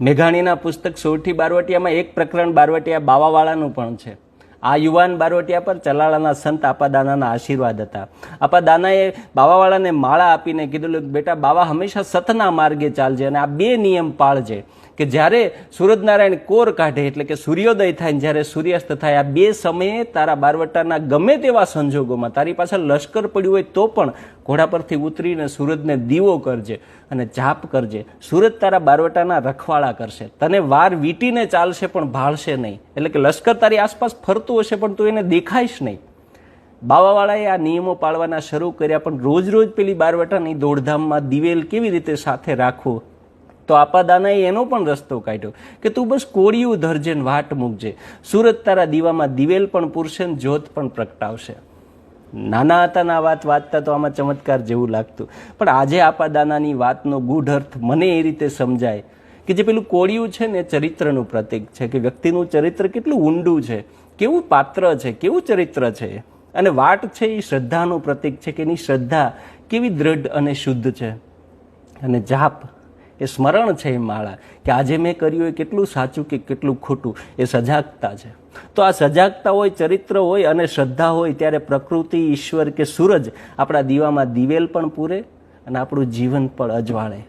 મેઘાણીના પુસ્તક સોરઠી બારવટિયામાં એક પ્રકરણ બારવટિયા બાવાવાળાનું પણ છે. આ યુવાન બારવટિયા પર ચલાળાના સંત આપાદાનાના આશીર્વાદ હતા. આપાદાનાએ બાવાવાળાને માળા આપીને કીધું બેટા, બાવા હંમેશા સતના માર્ગે ચાલજે અને આ બે નિયમ પાળજે કે જ્યારે સૂરજનારાયણ કોર કાઢે એટલે કે સૂર્યોદય થાય જ્યારે સૂર્યાસ્ત થાય, આ બે સમયે તારા બારવટાના ગમે તેવા સંજોગોમાં તારી પાછળ લશ્કર પડ્યું હોય તો પણ ઘોડા પરથી ઉતરીને સૂરજને દીવો કરજે અને જાપ કરજે. સૂરજ તારા બારવટાના રખવાળા કરશે. તને વાર વીટીને ચાલશે પણ ભાળશે નહીં. એટલે કે લશ્કર તારી આસપાસ ફરતું હશે પણ તું એને દેખાઈશ નહીં. બાવાવાળાએ આ નિયમો પાળવાના શરૂ કર્યા પણ રોજ રોજ પેલી બારવટાની દોડધામમાં દિવેલ કેવી રીતે સાથે રાખવું? તો આપાદાનાએ એનો પણ રસ્તો કાઢ્યો કે તું બસ કોળિયું ધરજે વાટ મૂકજે. સુરત તારા દીવામાં દિવેલ પણ પૂરશે જ્યોત પણ પ્રગટાવશે. નાના હતા ને વાત વાંચતા તો આમાં ચમત્કાર જેવું લાગતું. પણ આજે આપાદાનાની વાતનો ગૂઢ અર્થ મને એ રીતે સમજાય કે જે પેલું કોળિયું છે ને ચરિત્રનું પ્રતીક છે, કે વ્યક્તિનું ચરિત્ર કેટલું ઊંડું છે, કેવું પાત્ર છે, કેવું ચરિત્ર છે. અને વાટ છે એ શ્રદ્ધાનું પ્રતીક છે કે એની શ્રદ્ધા કેવી દ્રઢ અને શુદ્ધ છે. અને જાપ એ સ્મરણ છે એ માળા કે આજે મેં કર્યું એ કેટલું સાચું કે કેટલું ખોટું, એ સજાગતા છે. તો આ સજાગતા હોય, ચરિત્ર હોય અને શ્રદ્ધા હોય ત્યારે પ્રકૃતિ, ઈશ્વર કે સૂરજ આપણા દીવામાં દિવેલ પણ પૂરે અને આપણું જીવન પણ અજવાળે.